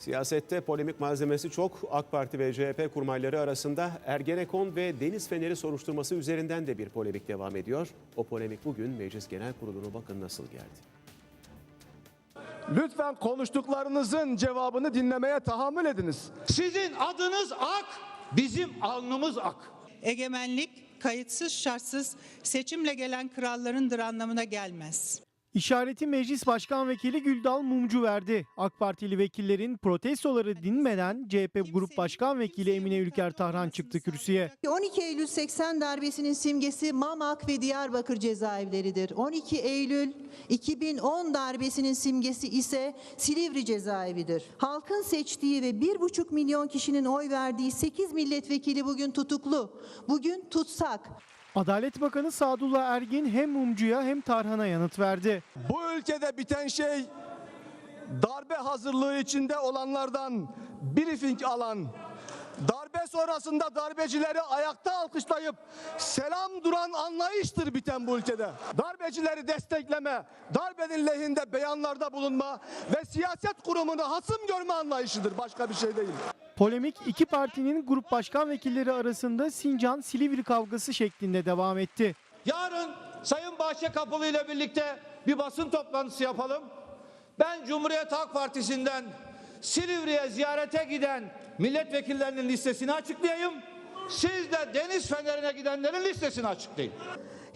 Siyasette polemik malzemesi çok. AK Parti ve CHP kurmayları arasında Ergenekon ve Deniz Feneri soruşturması üzerinden de bir polemik devam ediyor. O polemik bugün Meclis Genel Kurulu'nu bakın nasıl geldi. Lütfen konuştuklarınızın cevabını dinlemeye tahammül ediniz. Sizin adınız ak, bizim alnımız ak. Egemenlik kayıtsız şartsız seçimle gelen krallarındır anlamına gelmez. İşareti Meclis Başkan Vekili Güldal Mumcu verdi. AK Partili vekillerin protestoları dinmeden CHP Grup Başkan Vekili Emine Ülker Tahran çıktı kürsüye. 12 Eylül 80 darbesinin simgesi Mamak ve Diyarbakır cezaevleridir. 12 Eylül 2010 darbesinin simgesi ise Silivri cezaevidir. Halkın seçtiği ve 1,5 milyon kişinin oy verdiği 8 milletvekili bugün tutuklu. Bugün tutsak. Adalet Bakanı Sadullah Ergin hem Mumcu'ya hem Tarhan'a yanıt verdi. Bu ülkede biten şey darbe hazırlığı içinde olanlardan briefing alan, darbe sonrasında darbecileri ayakta alkışlayıp selam duran anlayıştır biten bu ülkede. Darbecileri destekleme, darbenin lehinde beyanlarda bulunma ve siyaset kurumunu hasım görme anlayışıdır. Başka bir şey değil. Polemik iki partinin grup başkan vekilleri arasında Sincan-Silivri kavgası şeklinde devam etti. Yarın Sayın Bahçekapılı ile birlikte bir basın toplantısı yapalım. Ben Cumhuriyet Halk Partisi'nden Silivri'ye ziyarete giden milletvekillerinin listesini açıklayayım. Siz de Deniz Feneri'ne gidenlerin listesini açıklayın.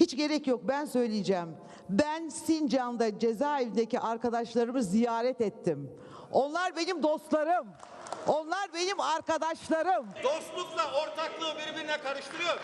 Hiç gerek yok ben söyleyeceğim. Ben Sincan'da cezaevindeki arkadaşlarımı ziyaret ettim. Onlar benim dostlarım. Onlar benim arkadaşlarım. Dostlukla ortaklığı birbirine karıştırıyor.